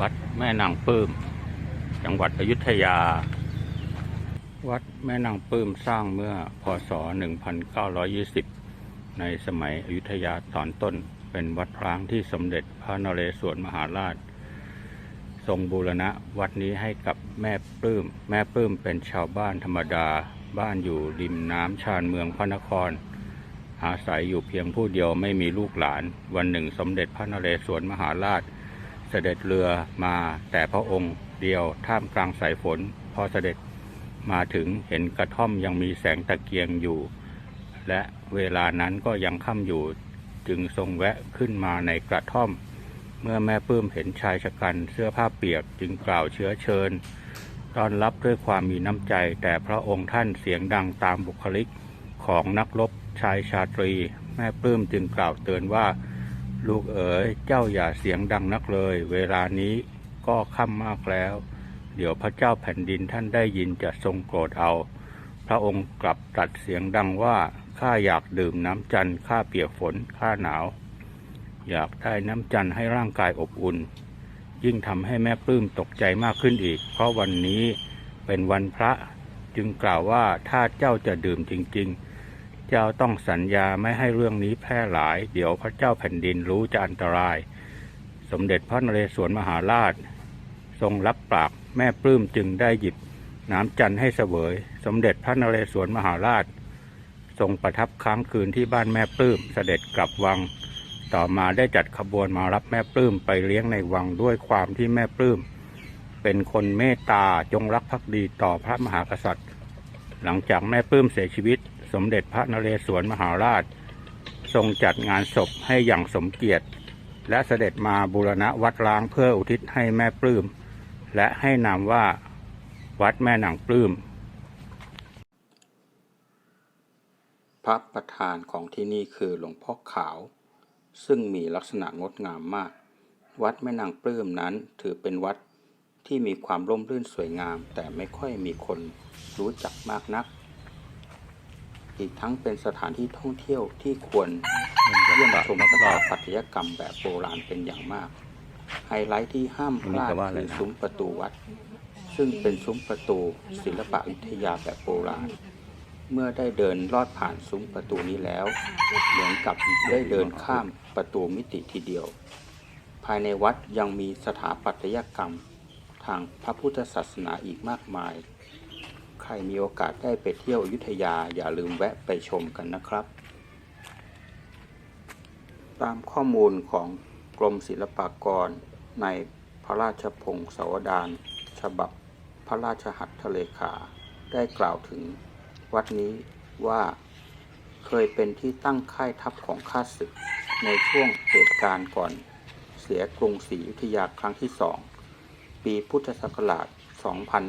วัดแม่นางปื้ม จังหวัดอยุธยา วัดแม่นางปื้มสร้างเมื่อพศ 1920 ในสมัยอยุธยาตอนต้นเป็นวัดร้างที่สมเด็จพระนเรศวรมหาราช ทรงบูรณะวัดนี้ให้กับแม่ปลื้ม แม่ปลื้มเป็นชาวบ้านธรรมดาบ้านอยู่ริมน้ำชานเมืองพระนคร อาศัยอยู่เพียงผู้เดียวไม่มีลูกหลาน วันหนึ่งสมเด็จพระนเรศวรมหาราช เสด็จเรือมาแต่พระองค์เดียวท่ามกลางสายฝน พอเสด็จมาถึงเห็นกระท่อมยังมีแสงตะเกียงอยู่ และเวลานั้นก็ยังค่ำอยู่จึงทรงแวะขึ้นมาในกระท่อม เมื่อแม่ปื้มเห็นชายชะกันเสื้อผ้าเปียกจึงกล่าวเชื้อเชิญต้อนรับด้วยความมีน้ำใจ แต่พระองค์ท่านเสียงดังตามบุคลิกของนักรบชายชาตรี แม่ปลื้มจึงกล่าวเตือนว่า ลูกเอ๋ยเจ้าอย่าเสียงดังนักเลย เวลานี้ก็ค่ำมากแล้ว เดี๋ยวพระเจ้าแผ่นดินท่านได้ยินจะทรงโกรธเอา พระองค์กลับตรัสเสียงดังว่าข้าอยากดื่มน้ำจันทร์ข้าเปียกฝนข้าหนาว อยากได้น้ำจันทร์ให้ร่างกายอบอุ่น ยิ่งทำให้แม่ปลื้มตกใจมากขึ้นอีก เพราะวันนี้เป็นวันพระจึงกล่าวว่าถ้าเจ้าจะดื่มจริง ๆ เจ้าต้องสัญญาไม่ให้เรื่องนี้แพร่หลาย เดี๋ยวพระเจ้าแผ่นดินรู้จะอันตราย สมเด็จพระนเรศวรมหาราช ทรงรับปากแม่ปลื้มจึงได้หยิบน้ำจันให้เสวย สมเด็จพระนเรศวรมหาราช ทรงประทับค้างคืนที่บ้านแม่ปลื้มเสด็จกลับวัง ต่อมาได้จัดขบวนมารับแม่ปลื้มไปเลี้ยงในวังด้วยความที่แม่ปลื้มเป็นคนเมตตาจงรักภักดีต่อพระมหากษัตริย์ หลังจากแม่ปลื้มเสียชีวิต สมเด็จพระนเรศวรมหาราช ทรงจัดงานศพให้อย่างสมเกียรติ และเสด็จมาบูรณะวัดร้างเพื่ออุทิศให้แม่ปลื้มและให้นามว่าวัดแม่นางปลื้มพระประธานของที่นี่คือหลวงพ่อขาว ซึ่งมีลักษณะงดงามมาก วัดแม่นางปลื้มนั้นถือเป็นวัดที่มีความร่มรื่นสวยงาม แต่ไม่ค่อยมีคนรู้จักมากนัก อีกทั้งเป็นสถานที่ท่องเที่ยวที่ควรเยี่ยมชมสถาปัตยกรรมแบบโบราณเป็นอย่างมาก ไฮไลท์ที่ห้ามพลาดคือซุ้มประตูวัด ซึ่งเป็นซุ้มประตูศิลปะวิทยาแบบโบราณ เมื่อได้เดินลอดผ่านซุ้มประตูนี้แล้ว เหมือนกับได้เดินข้ามประตูมิติทีเดียว ภายในวัดยังมีสถาปัตยกรรมทางพระพุทธศาสนาอีกมากมายใค รมีโอกาสได้ไปเที่ยวอยุธยาอย่าลืมแวะไปชมกันนะครับ ตามข้อมูลของกรมศิลปากรในพระราชพงศาวดารฉบับพระราชหัตถเลขา ได้กล่าวถึงวัดนี้ว่าเคยเป็นที่ตั้งค่ายทัพของข้าศึก ในช่วงเหตุการณ์ก่อนเสียกรุงศรีอยุธยาครั้งที่สอง ปีพุทธศักราช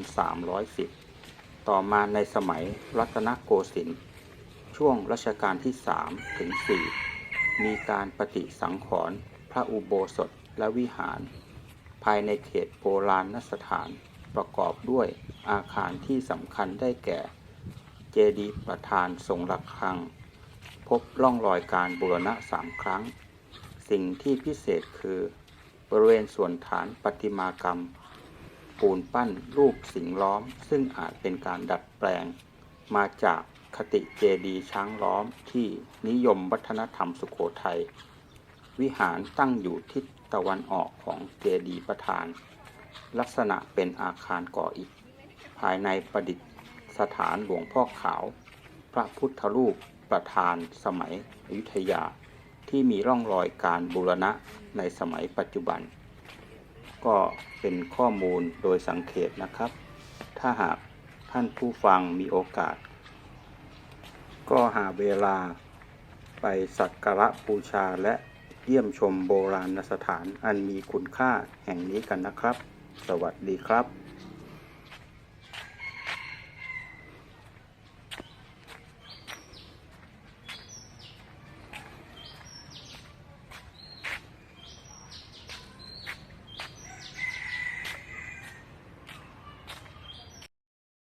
2310 ต่อมาในสมัยรัตนโกสินทร์ช่วงรัชกาลที่3ถึง4มีการปฏิสังขรณ์พระอุโบสถและวิหาร ภายในเขตโบราณสถานประกอบด้วยอาคารที่สำคัญได้แก่ เจดีย์ประธานทรงระฆัง พบร่องรอยการบูรณะสามครั้ง สิ่งที่พิเศษคือบริเวณส่วนฐานประติมากรรม ปูนปั้นรูปสิงล้อม ซึ่งอาจเป็นการดัดแปลง มาจากคติเจดีย์ช้างล้อมที่นิยมวัฒนธรรมสุโขทัยวิหารตั้งอยู่ทิศตะวันออกของเจดีย์ประธาน ลักษณะเป็นอาคารก่ออิฐภายในประดิษฐานหลวงพ่อขาว พระพุทธรูปประธานสมัยอยุธยา ที่มีร่องรอยการบูรณะในสมัยปัจจุบัน ก็เป็นข้อมูลโดยสังเกตนะครับ ถ้าหากท่านผู้ฟังมีโอกาส ก็หาเวลาไปสักการะบูชาและเยี่ยมชมโบราณสถานอันมีคุณค่าแห่งนี้กันนะครับ สวัสดีครับ